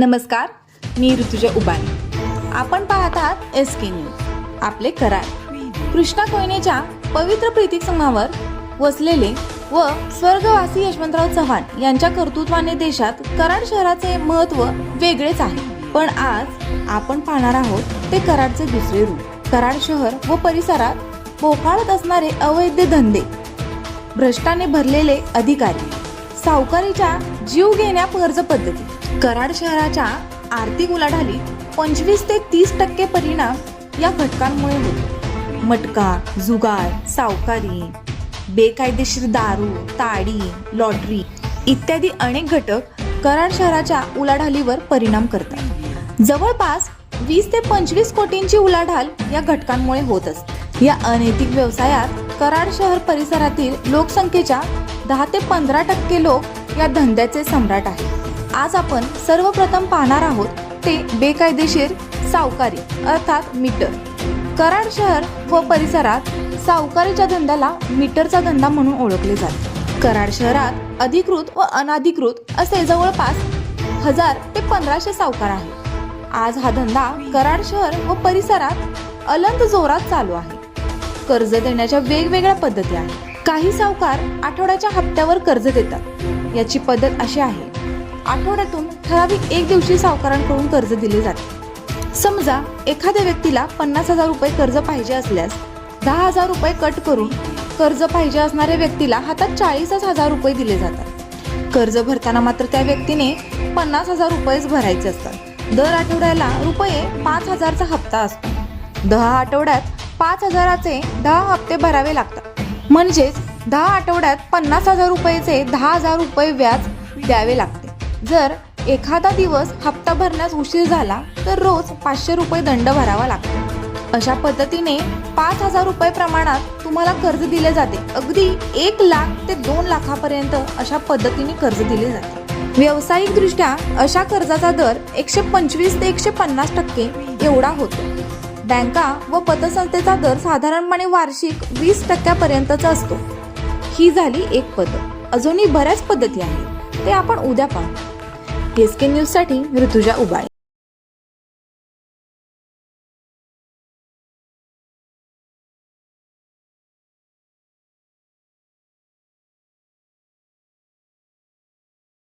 नमस्कार मी ऋतुजा उबानी. आपण पाहत आहात एस के न्यूज आपले करार. कृष्णा कोयनेच्या पवित्र प्रीतिक वसलेले व स्वर्गवासी यशवंतराव चव्हाण यांच्या कर्तृत्वाने देशात कराड शहराचे महत्त्व वेगळेच आहे. पण आज आपण पाहणार आहोत ते कराडचे दुसरे रूप. कराड शहर व परिसरात भोकाळत असणारे अवैध धंदे भ्रष्टाने भरलेले अधिकारी सावकारीच्या जीव घेण्या कर्ज पद्धती कराड शहराच्या आर्थिक उलाढालीत पंचवीस ते तीस टक्के परिणाम या घटकांमुळे होतो. मटका जुगार सावकारी बेकायदेशीर दारू ताडी लॉटरी इत्यादी अनेक घटक कराड शहराच्या उलाढालीवर परिणाम करतात. जवळपास वीस ते पंचवीस कोटींची उलाढाल या घटकांमुळे होत असते. या अनैतिक व्यवसायात कराड शहर परिसरातील लोकसंख्येच्या दहा ते पंधरा टक्के लोक या धंद्याचे सम्राट आहेत. आज आपण सर्वप्रथम पाहणार आहोत ते बेकायदेशीर सावकारी अर्थात मीटर. कराड शहर व परिसरात सावकारीच्या धंद्याला मीटरचा धंदा म्हणून ओळखले जाते. कराड शहरात अधिकृत व अनाधिकृत असे जवळपास हजार ते पंधराशे सावकार आहेत. आज हा धंदा कराड शहर व परिसरात अलंद जोरात चालू आहे. कर्ज देण्याच्या वेगवेगळ्या पद्धती आहेत. काही सावकार आठवड्याच्या हप्त्यावर कर्ज देतात. याची पद्धत अशी आहे. आठवड्यातून ठराविक एक दिवशी सावकारांकडून कर्ज दिले जाते. समजा एखाद्या व्यक्तीला पन्नास हजार रुपये कर्ज पाहिजे असल्यास दहा हजार रुपये कट करून कर्ज पाहिजे असणाऱ्या व्यक्तीला हातात चाळीसच हजार रुपये दिले जातात. कर्ज भरताना मात्र त्या व्यक्तीने पन्नास हजार रुपयेच भरायचे असतात. दर आठवड्याला रुपये पाच हजारचा हप्ता असतो. दहा आठवड्यात पाच हजाराचे दहा हप्ते भरावे लागतात. म्हणजेच दहा आठवड्यात पन्नास हजार रुपयेचे दहा हजार रुपये व्याज द्यावे लागते. जर एखादा दिवस हप्ता भरण्यास उशीर झाला तर रोज पाचशे रुपये दंड भरावा लागतो. अशा पद्धतीने पाच हजार रुपये प्रमाणात तुम्हाला कर्ज दिले जाते. अगदी एक लाख ते दोन लाखापर्यंत अशा पद्धतीने कर्ज दिले जाते. व्यावसायिकदृष्ट्या अशा कर्जाचा दर एकशे पंचवीस ते एकशे पन्नास टक्के एवढा होतो. बँका व पतसंस्थेचा दर साधारणपणे वार्षिक वीस टक्क्यापर्यंतचा असतो. ही झाली एक पद्धत. अजूनही बऱ्याच पद्धती आहेत. ते आपण उद्या पाहू. एस के न्यूजसाठी ऋतुजा उबाळे.